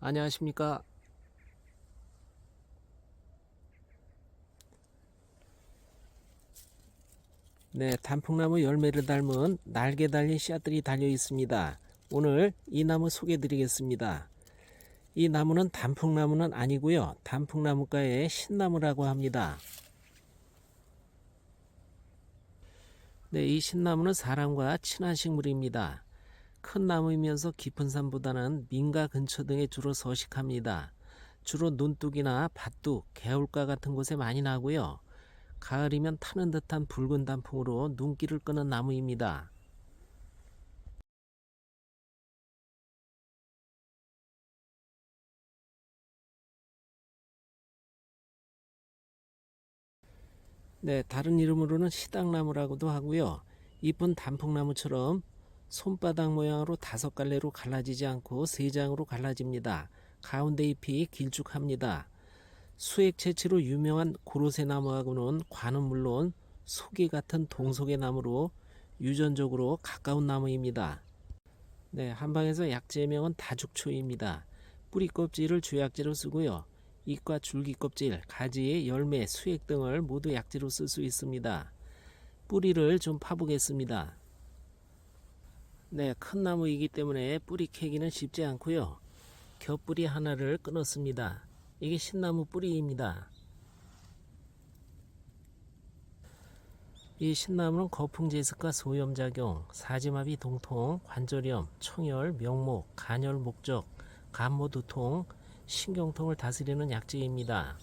안녕하십니까. 네, 단풍나무 열매를 닮은 날개 달린 씨앗들이 달려 있습니다. 오늘 이 나무 소개해 드리겠습니다. 이 나무는 단풍나무는 아니고요. 단풍나무가의 신나무라고 합니다. 네, 이 신나무는 사람과 친한 식물입니다. 큰 나무이면서 깊은 산보다는 민가 근처 등에 주로 서식합니다. 주로 논둑이나 밭둑, 개울가 같은 곳에 많이 나고요. 가을이면 타는 듯한 붉은 단풍으로 눈길을 끄는 나무입니다. 네, 다른 이름으로는 시당나무라고도 하고요. 이쁜 단풍나무처럼 손바닥 모양으로 다섯 갈래로 갈라지지 않고 세 장으로 갈라집니다. 가운데 잎이 길쭉합니다. 수액 채취로 유명한 고로쇠 나무하고는 관은 물론 속이 같은 동속의 나무로 유전적으로 가까운 나무입니다. 네, 한방에서 약재명은 다죽초입니다. 뿌리 껍질을 주약재로 쓰고요. 잎과 줄기 껍질, 가지, 열매, 수액 등을 모두 약재로 쓸 수 있습니다. 뿌리를 좀 파보겠습니다. 네, 큰 나무이기 때문에 뿌리 캐기는 쉽지 않고요. 겹뿌리 하나를 끊었습니다. 이게 신나무 뿌리입니다. 이 신나무는 거풍제습과 소염작용, 사지마비 동통, 관절염, 청열, 명목, 간열 목적, 간모 두통, 신경통을 다스리는 약재입니다.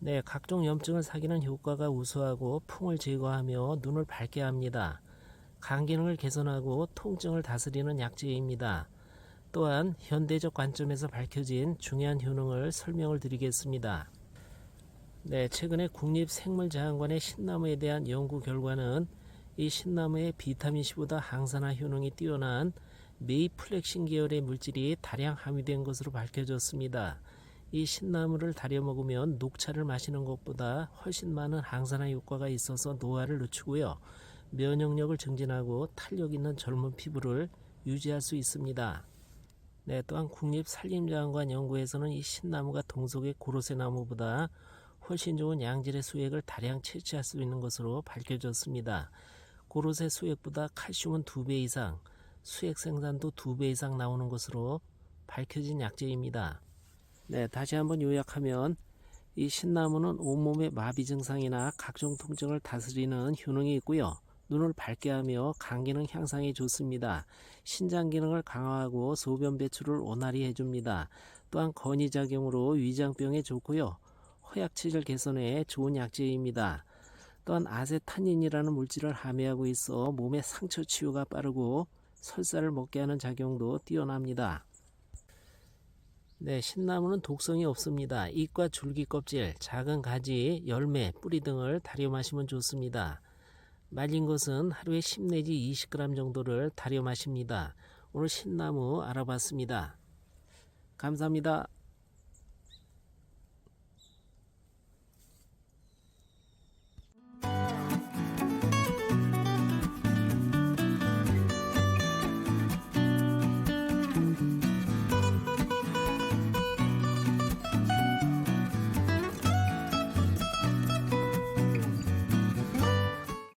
네, 각종 염증을 사귀는 효과가 우수하고 풍을 제거하며 눈을 밝게 합니다. 간 기능을 개선하고 통증을 다스리는 약재입니다. 또한 현대적 관점에서 밝혀진 중요한 효능을 설명을 드리겠습니다. 네, 최근에 국립생물자원관의 신나무에 대한 연구 결과는 이 신나무의 비타민C보다 항산화 효능이 뛰어난 메이플렉신 계열의 물질이 다량 함유된 것으로 밝혀졌습니다. 이 신나무를 다려 먹으면 녹차를 마시는 것보다 훨씬 많은 항산화 효과가 있어서 노화를 늦추고요. 면역력을 증진하고 탄력 있는 젊은 피부를 유지할 수 있습니다. 네, 또한 국립산림자원관 연구에서는 이 신나무가 동속의 고로쇠 나무보다 훨씬 좋은 양질의 수액을 다량 채취할 수 있는 것으로 밝혀졌습니다. 고로쇠 수액보다 칼슘은 2배 이상, 수액 생산도 2배 이상 나오는 것으로 밝혀진 약재입니다. 네, 다시 한번 요약하면 이 신나무는 온몸의 마비 증상이나 각종 통증을 다스리는 효능이 있고요. 눈을 밝게 하며 간 기능 향상에 좋습니다. 신장 기능을 강화하고 소변 배출을 원활히 해줍니다. 또한 건의작용으로 위장병에 좋고요. 허약 체질 개선에 좋은 약재입니다. 또한 아세타닌이라는 물질을 함유하고 있어 몸의 상처 치유가 빠르고 설사를 먹게 하는 작용도 뛰어납니다. 네, 신나무는 독성이 없습니다. 잎과 줄기 껍질, 작은 가지, 열매, 뿌리 등을 다려 마시면 좋습니다. 말린 것은 하루에 10 내지 20g 정도를 다려 마십니다. 오늘 신나무 알아봤습니다. 감사합니다.